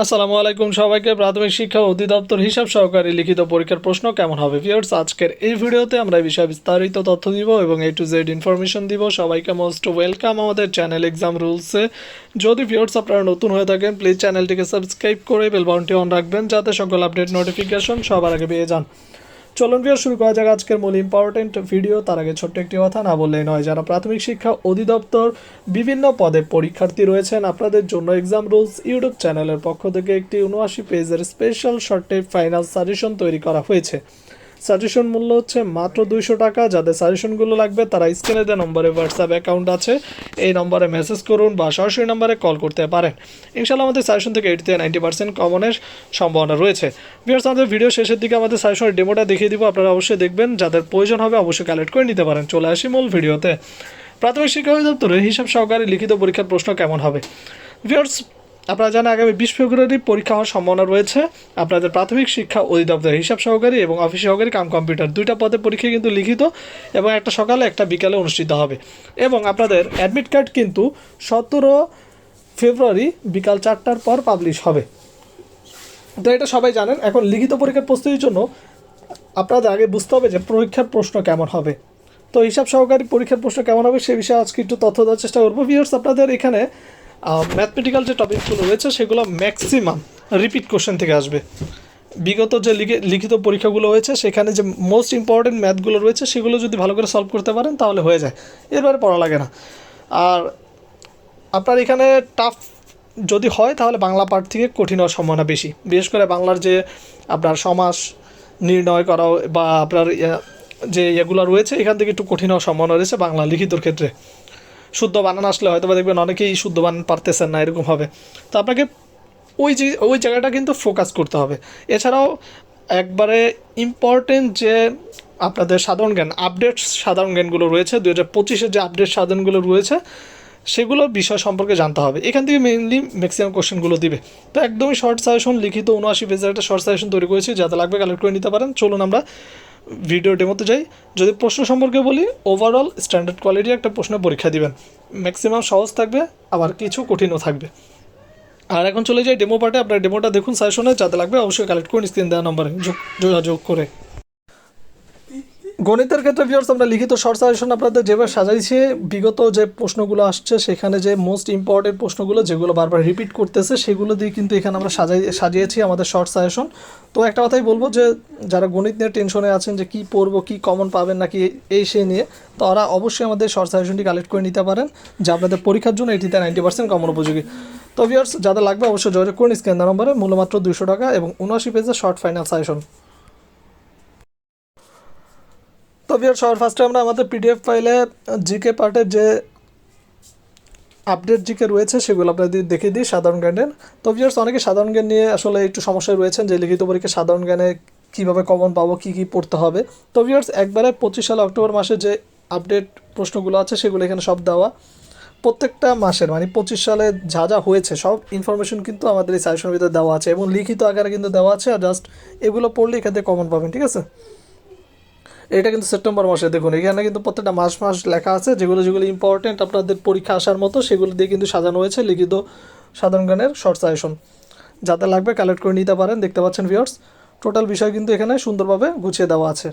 আসসালামু আলাইকুম সবাইকে। প্রাথমিক শিক্ষা অধিদপ্তর হিসাব সহকারে লিখিত পরীক্ষার প্রশ্ন কেমন হবে? ভিউয়ার্স আজকের এই ভিডিওতে আমরা এই বিষয়ে বিস্তারিত তথ্য দিব এবং এ টু জেড ইনফরমেশন দিব। সবাইকে মোস্ট ওয়েলকাম আমাদের চ্যানেল এক্সাম রুলসে যদি ভিউয়ার্স আপনারা নতুন হয়ে থাকেন প্লিজ চ্যানেলটিকে সাবস্ক্রাইব করে বেলবাউনটি অন রাখবেন যাতে সকল আপডেট নোটিফিকেশন সবার আগে পেয়ে যান। চলুন ভিউয়ার শুরু করা যাক আজকের মূল ইম্পর্টেন্ট ভিডিও তার আগে ছোট্ট একটি কথা, না বললেই নয়। যারা প্রাথমিক শিক্ষা অধিদপ্তর, বিভিন্ন পদে পরীক্ষার্থী রয়েছেন, আপনাদের জন্য এক্সাম রুলস ইউটিউব চ্যানেলের পক্ষ থেকে একটি উনআশি পেজের স্পেশাল শর্টে ফাইনাল সাজেশন তৈরি করা হয়েছে। সাজেশন মূল্য হচ্ছে মাত্র দুইশো টাকা। যাদের সাজেশনগুলো লাগবে, তারা স্ক্রিনে দেওয়া নম্বরে হোয়াটসঅ্যাপ অ্যাকাউন্ট আছে। এই নম্বরে মেসেজ করুন বা সরাসরি নম্বরে কল করতে পারেন। ইনশাল্লাহ আমাদের সাজেশন থেকে এইটি নাইনটি পার্সেন্ট কমনের সম্ভাবনা রয়েছে। ভিউয়ার্স আমাদের ভিডিও শেষের দিকে আমাদের সাজেশনের ডেমোটা দেখিয়ে দিব। আপনারা অবশ্যই দেখবেন, যাদের প্রয়োজন হবে অবশ্যই কালেক্ট করে নিতে পারেন। চলে আসি মূল ভিডিওতে প্রাথমিক শিক্ষা অধিদপ্তরে হিসাব সহকারে লিখিত পরীক্ষার প্রশ্ন কেমন হবে? ভিউয়ার্স আপনারা জানেন আগামী বিশ ফেব্রুয়ারি পরীক্ষা হওয়ার সম্ভাবনা রয়েছে। আপনাদের প্রাথমিক শিক্ষা অধিদপ্তর হিসাব সহকারী এবং অফিস সহকারী কাম কম্পিউটার দুইটা পদে পরীক্ষা কিন্তু লিখিত এবং একটা সকালে, একটা বিকালে অনুষ্ঠিত হবে। এবং আপনাদের অ্যাডমিট কার্ড কিন্তু সতেরো ফেব্রুয়ারি বিকাল চারটার পর পাবলিশ হবে। তো এটা সবাই জানেন, এখন লিখিত পরীক্ষার প্রস্তুতির জন্য আপনাদের আগে বুঝতে হবে যে পরীক্ষার প্রশ্ন কেমন হবে। তো হিসাব সহকারী পরীক্ষার প্রশ্ন কেমন হবে সে বিষয়ে আজকে একটু তথ্য দেওয়ার চেষ্টা করব। ভিউয়ার্স আপনাদের এখানে ম্যাথমেটিক্যাল যে টপিকগুলো রয়েছে, সেগুলো ম্যাক্সিমাম রিপিট কোশ্চেন থেকে আসবে। বিগত যে লিখে- লিখিত পরীক্ষাগুলো হয়েছে, সেখানে যে মোস্ট ইম্পর্টেন্ট ম্যাথগুলো রয়েছে, সেগুলো যদি ভালো করে সলভ করতে পারেন, তাহলে হয়ে যায়। এরপরে পড়া লাগে না। আর আপনার এখানে টাফ যদি হয়, তাহলে বাংলা পার্ট থেকে কঠিন হওয়ার সম্ভাবনা বেশি। বিশেষ করে বাংলার যে আপনার সমাস নির্ণয় করা বা আপনার যে ইয়েগুলো রয়েছে, এখান থেকে একটু কঠিন হওয়ার সম্ভাবনা রয়েছে বাংলা লিখিতর ক্ষেত্রে। শুদ্ধ বানান আসলে হয়তো বা দেখবেন অনেকেই শুদ্ধ বানান পারতেছেন না, এরকম হবে। তো আপনাকে ওই যে, ওই জায়গাটা কিন্তু ফোকাস করতে হবে। এছাড়াও একবারে ইম্পর্টেন্ট যে আপনাদের সাধারণ জ্ঞান আপডেট সাধারণ জ্ঞানগুলো রয়েছে দু হাজার পঁচিশের যে আপডেট সাধারণগুলো রয়েছে, সেগুলো বিষয় সম্পর্কে জানতে হবে। এখান থেকে মেইনলি ম্যাক্সিমাম কোশ্চেনগুলো দিবে। তো একদমই শর্ট সাজেশন লিখিত উনআশি পেজের একটা শর্ট সাজেশন তৈরি করেছি, যাতে লাগবে কালেক্ট করে নিতে পারেন। চলুন আমরা ভিডিও ডেমোতে যাই। যদি প্রশ্ন সম্পর্কে বলি ওভারঅল স্ট্যান্ডার্ড কোয়ালিটি একটা প্রশ্ন পরীক্ষা দিবেন। ম্যাক্সিমাম সহজ থাকবে, আবার কিছু কঠিনও থাকবে। আর এখন চলে যাই ডেমো পার্টে আপনার ডেমোটা দেখুন সাজেশনে যাতে লাগবে, অবশ্যই কালেক্ট করুন স্ক্রিন দেওয়া নম্বরে যোগ- যোগাযোগ করে। গণিতের ক্ষেত্রে ভিউয়ার্স আমরা লিখিত শর্ট সাজেশন আপনাদের যেভাবে সাজাইছি, বিগত যে প্রশ্নগুলো আসছে, সেখানে যে মোস্ট ইম্পর্টেন্ট প্রশ্নগুলো যেগুলো বারবার রিপিট করতেছে, সেগুলো দিয়ে কিন্তু এখানে আমরা সাজাই, সাজিয়েছি আমাদের শর্ট সাজেশন তো একটা কথাই বলব যে, যারা গণিত নিয়ে টেনশনে আছেন যে কী পড়ব, কী কমন পাবেন নাকি এই সে নিয়ে তো ওরা অবশ্যই আমাদের শর্ট সাজেশনটি কালেক্ট করে নিতে পারেন, যা আপনাদের পরীক্ষার জন্য এটিতে নাইনটি পার্সেন্ট কমন উপযোগী। তো ভিউয়ার্স যাদের লাগবে অবশ্যই যোগাযোগ করুন স্ক্যান নম্বরে, মূল্যমাত্র দুশো টাকা এবং উনআশি পেজের শর্ট ফাইনাল সাজেশন তো ভিউয়ার সবার ফার্স্টে আমরা আমাদের পিডিএফ ফাইলে জিকে পার্টের যে আপডেট জিকে রয়েছে, সেগুলো আপনাদের দেখে দিই, সাধারণ জ্ঞানের। তো ভিউয়ার্স অনেকে সাধারণ জ্ঞান নিয়ে আসলে একটু সমস্যায় রয়েছেন যে লিখিত পরীক্ষা সাধারণ জ্ঞানে কীভাবে কমন পাবো, কী কী পড়তে হবে। তো ভিউয়ার্স একবারে পঁচিশ সালে অক্টোবর মাসে যে আপডেট প্রশ্নগুলো আছে, সেগুলো এখানে সব দেওয়া। প্রত্যেকটা মাসের মানে পঁচিশ সালে যা যা হয়েছে, সব ইনফরমেশন কিন্তু আমাদের এই সাজেশনের ভিতরে দেওয়া আছে এবং লিখিত আকারে কিন্তু দেওয়া আছে, আর জাস্ট এগুলো পড়লে এখান থেকে কমন পাবেন, ঠিক আছে? এটা কিন্তু সেপ্টেম্বর মাসে, দেখুন, এখানে কিন্তু প্রত্যেকটা মাস মাস লেখা আছে, যেগুলো যেগুলো ইম্পর্টেন্ট আপনাদের পরীক্ষা আসার মতো, সেগুলো দিয়ে কিন্তু সাজানো হয়েছে লিখিত সাধারণ গানের শর্ট সাজেশন যাতে লাগবে কালেক্ট করে নিতে পারেন, দেখতে পাচ্ছেন ভিওর্স টোটাল বিষয় কিন্তু এখানে সুন্দরভাবে গুছিয়ে দেওয়া আছে।